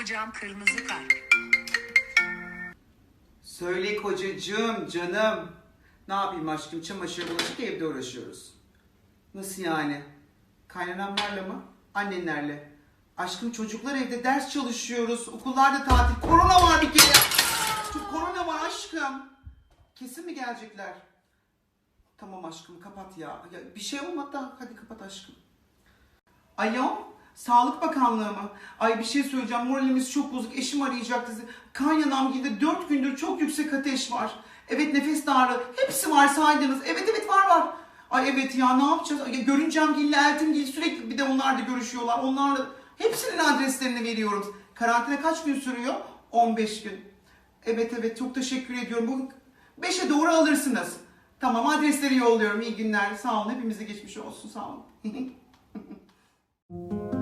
kocam kırmızı kalp. Söyle kocacığım, canım. Ne yapayım aşkım? Çamaşır bulaşık evde uğraşıyoruz. Nasıl yani? Kaynanamlarla mı? Annenlerle. Aşkım çocuklar evde ders çalışıyoruz. Okullarda tatil. Korona var bir kere. Çok korona var aşkım. Kesin mi gelecekler? Tamam aşkım kapat ya. ya bir şey olmadı hadi kapat aşkım. Alo, Sağlık Bakanlığı mı? Ay bir şey söyleyeceğim, moralimiz çok bozuk, eşim arayacak bizi. Kanya'dan gidi 4 gündür çok yüksek ateş var. Evet nefes darlığı, hepsi var saydınız. Evet evet var var. Ay evet ya ne yapacağız? Ay, görüncem Gil'le Eltim Gil sürekli bir de onlar da görüşüyorlar. Onlarla hepsinin adreslerini veriyorum. Karantina kaç gün sürüyor? 15 gün. Evet evet çok teşekkür ediyorum. Bu 5'e doğru alırsınız. Tamam adresleri yolluyorum. İyi günler. Sağ olun. Hepimize geçmiş olsun. Sağ olun.